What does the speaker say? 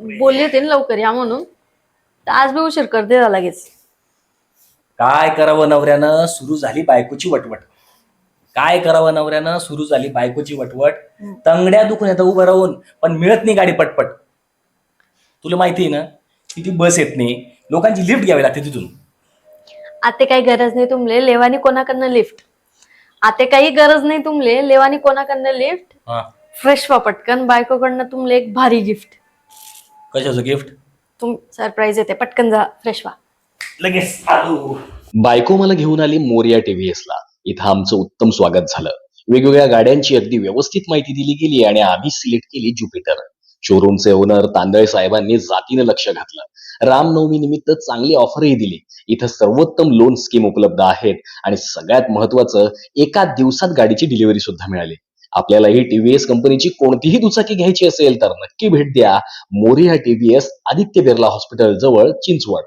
बोलले होते ना लवकर या म्हणून. तर आज बी उशीर करते जा लगेच. काय करावं नवऱ्यानं? सुरू झाली बायकोची वटवट. काय करावं नवऱ्यानं? सुरू झाली बायकोची वटवट. तंगड्या दुखून येतं उभं राहून पण मिळत नाही गाडी पटपट. तुला माहिती आहे ना किती बस येत नाही. लोकांची लिफ्ट घ्यावी लागते तिथून. आता काही गरज नाही तुमले लेवानी कोणाकडनं लिफ्ट? आता काही गरज नाही तुमले लेवानी कोणाकडनं लिफ्ट? हा. फ्रेश व्हा पटकन बायकोकडनं तुमले एक भारी गिफ्ट कशाचं गिफ्ट? तुम सरप्राईज येते पटकन जा फ्रेश व्हा. लगेच आलो. बायको मला घेऊन आली मोरिया टीव्हीएस ला इथं आमचं उत्तम स्वागत झालं. वेगवेगळ्या गाड्यांची अगदी व्यवस्थित माहिती दिली गेली आणि आम्ही सिलेक्ट केली ज्युपिटर. शोरूमचे ओनर तांदळे साहेबांनी जातीनं लक्ष घातलं. रामनवमी निमित्त चांगली ऑफरही दिली. इथं सर्वोत्तम लोन स्कीम उपलब्ध आहेत आणि सगळ्यात महत्वाचं एका दिवसात गाडीची डिलिव्हरी सुद्धा मिळाली. आपल्याला ही टीव्हीएस कंपनीची कोणतीही दुचाकी घ्यायची असेल तर नक्की भेट द्या. मोरिया टीव्हीएस आदित्य बिर्ला हॉस्पिटल जवळ चिंचवड.